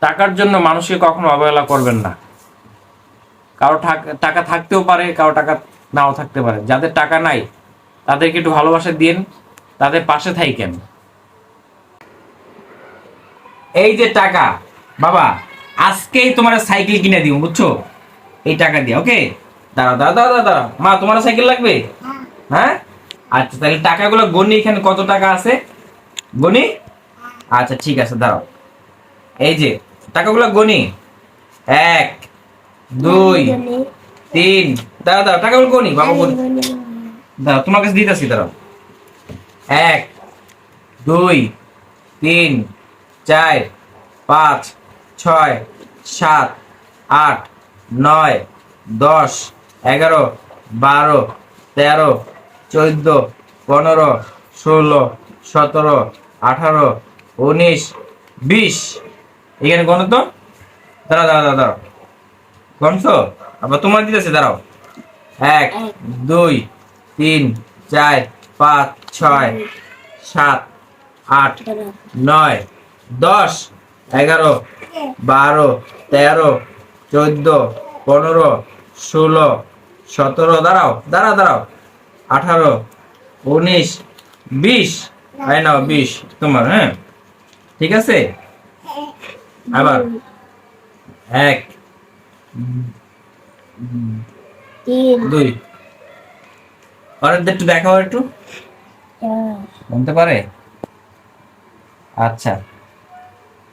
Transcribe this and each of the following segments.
টাকার জন্য মানুষকে কখনো অবহেলা করবেন না। কারও টাক- থাকতেও পারে কারও টাকা নাও থাকতে পারে। যাদের টাকা নাই তাদেরকে একটু ভালোবাসা দিন তাদের পাশে থাইকেন। এই যে টাকা বাবা আজকেই তোমার সাইকেল কিনে দিব বুঝছ? এই টাকা দিয়ে ওকে? দাঁড়াও দাঁড়াও দাঁড়াও, দাঁড়াও মা তোমার সাইকেল লাগবে? হ্যাঁ? আচ্ছা তাহলে টাকাগুলো গনি এখানে কত টাকা আছে? গনি? আচ্ছা ঠিক আছে দাঁড়াও। এই যে টাকাগুলো গনি। এক দুই তিন দাঁড়াও দাঁড়াও টাকাগুলো গনি বাবা গনি। দাঁড়াও তোমার কাছে দিতেছি দাঁড়াও। এক দুই তিন চার পাঁচ ছয় সাত আট নয় দশ এগারো বারো তেরো চোদ্দ পনেরো ষোলো সতেরো আঠারো উনিশ বিশ। এখানে গণ তো? দাঁড়াও দাঁড়াও দাঁড়াও দাঁড়াও। গণছো আবার তোমার দিতেছে দাঁড়াও। এক দুই তিন চার পাঁচ ছয় সাত আট নয় দশ এগারো বারো তেরো চোদ্দ পনেরো ষোলো সতেরো দাঁড়াও দাঁড়াও দাঁড়াও। আঠারো উনিশ বিশ। আই নাও বিশ তোমার হ্যাঁ। ঠিক আছে? আবার এক দুই। অনেক একটু দেখাও একটু। হ্যাঁ। বলতে পারে? আচ্ছা।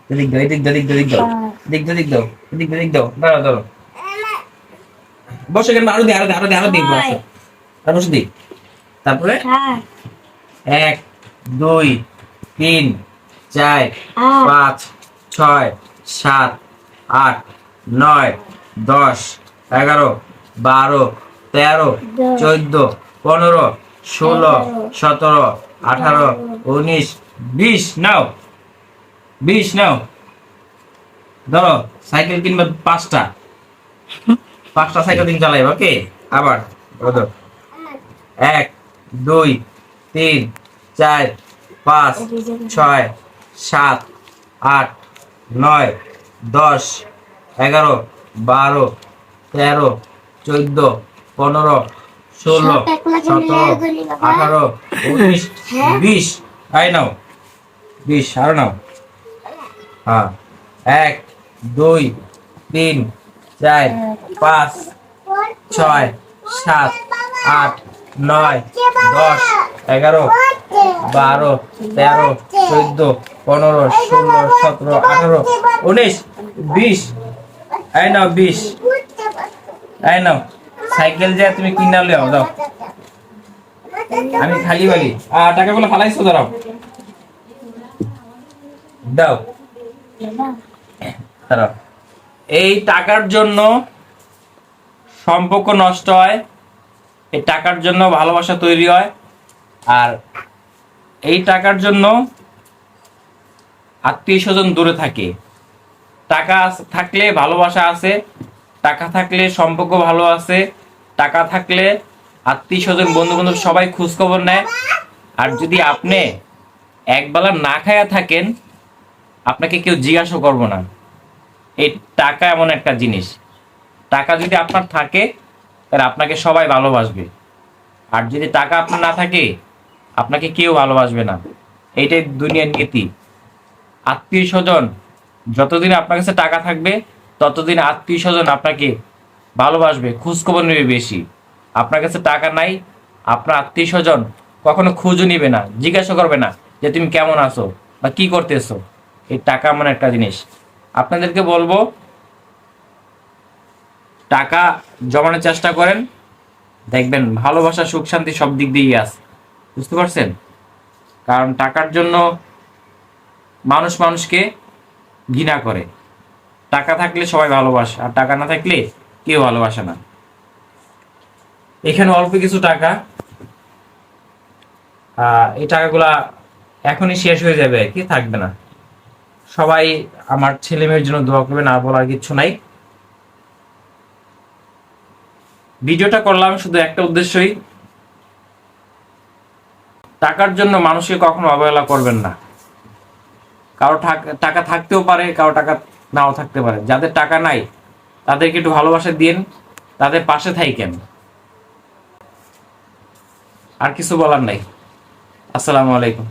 দিক দাও দাও দিক দাও দিক দাও। হ্যাঁ। দিক দাও দিক দাও দিক দাও দিক দাও। বসে কেন আরও দি আরও দি আরও দি আরও আর বসে দি তারপরে? হ্যাঁ। এক দুই তিন চার পাঁচ ছয় সাত আট নয় দশ এগারো বারো তেরো চোদ্দ পনেরো ষোলো সতেরো আঠারো উনিশ বিশ নাও। বিশ নাও। ধরো সাইকেল কিনবে পাঁচটা। পাঁচটা সাইকেল দিন চালাইবে ওকে? আবার ধরো। এক দুই তিন চার পাঁচ ছয় সাত আট নয় দশ এগারো বারো তেরো চোদ্দ পনেরো ষোলো সতেরো। আঠারো উনিশ হ্যাঁ? বিশ আই নাও বিশ আরও নাও হ্যাঁ এক দুই তিন চার পাঁচ ছয় সাত আট নয় দশ এগারো বারো, তেরো, চোদ্দ, পনেরো, ষোলো, সতেরো, আঠারো, উনিশ, বিশ। এই নাও, বিশ। এই নাও, সাইকেল যা তুমি কিনা লেও দাও আমি খালি বলি আহ টাকাগুলো ফালাইছো, দাঁড়াও। দাও। দাঁড়াও। এই টাকার জন্য সম্পর্ক নষ্ট হয়, এই টাকার জন্য ভালোবাসা তৈরি হয়, আর এই টাকার জন্য আত্মীয় স্বজন দূরে থাকে। টাকা থাকলে ভালোবাসা আছে, টাকা থাকলে সম্পর্ক ভালো আছে, টাকা থাকলে আত্মীয় স্বজন বন্ধু বান্ধব সবাই খোঁজখবর নেয়। আর যদি আপনি একবেলা না খায়া থাকেন, আপনাকে কেউ জিজ্ঞাসা করব না। এই টাকা এমন একটা জিনিস। টাকা যদি আপনার থাকে, তাহলে আপনাকে সবাই ভালোবাসবে। আর যদি টাকা আপনার না থাকে আপনাকে কেউ ভালোবাসবে না। এইটাই দুনিয়ার নীতি। আত্মীয় স্বজন, যতদিন আপনার কাছে টাকা থাকবে, ততদিন আত্মীয় স্বজন আপনাকে ভালোবাসবে, খোঁজখবর নেবে বেশি। আপনার কাছে টাকা নাই, আপনার আত্মীয় স্বজন কখনো খোঁজও নিবে না, জিজ্ঞাসা করবে না যে তুমি কেমন আছো বা কি করতেছো। এই টাকা এমন একটা জিনিস। আপনাদেরকে বলব, টাকা জমানোর চেষ্টা করেন। দেখবেন ভালোবাসা, সুখ, শান্তি সব দিক দিয়েই আছে। বুঝতে পারছেন? কারণ টাকার জন্য মানুষ মানুষকে ঘৃণা করে। টাকা থাকলে সবাই ভালোবাসে, আর টাকা না থাকলে কেউ ভালোবাসে না। এখানে অল্প কিছু টাকা। এই টাকাগুলা এখনই শেষ হয়ে যাবে, কি থাকবে না। সবাই আমার ছেলে মেয়ের জন্য দোয়া করবেন, আর বলার কিছু নাই। ভিডিওটা করলাম শুধু একটা উদ্দেশ্যই টাকার জন্য মানুষকে কখনো অবহেলা করবেন না। কারও টাক- থাকতেও পারে, কারও টাকা নাও থাকতে পারে। যাদের টাকা নাই, তাদেরকে একটু ভালোবাসা দিন তাদের পাশে থাইকেন। আর কিছু বলার নাই। আসসালামু আলাইকুম।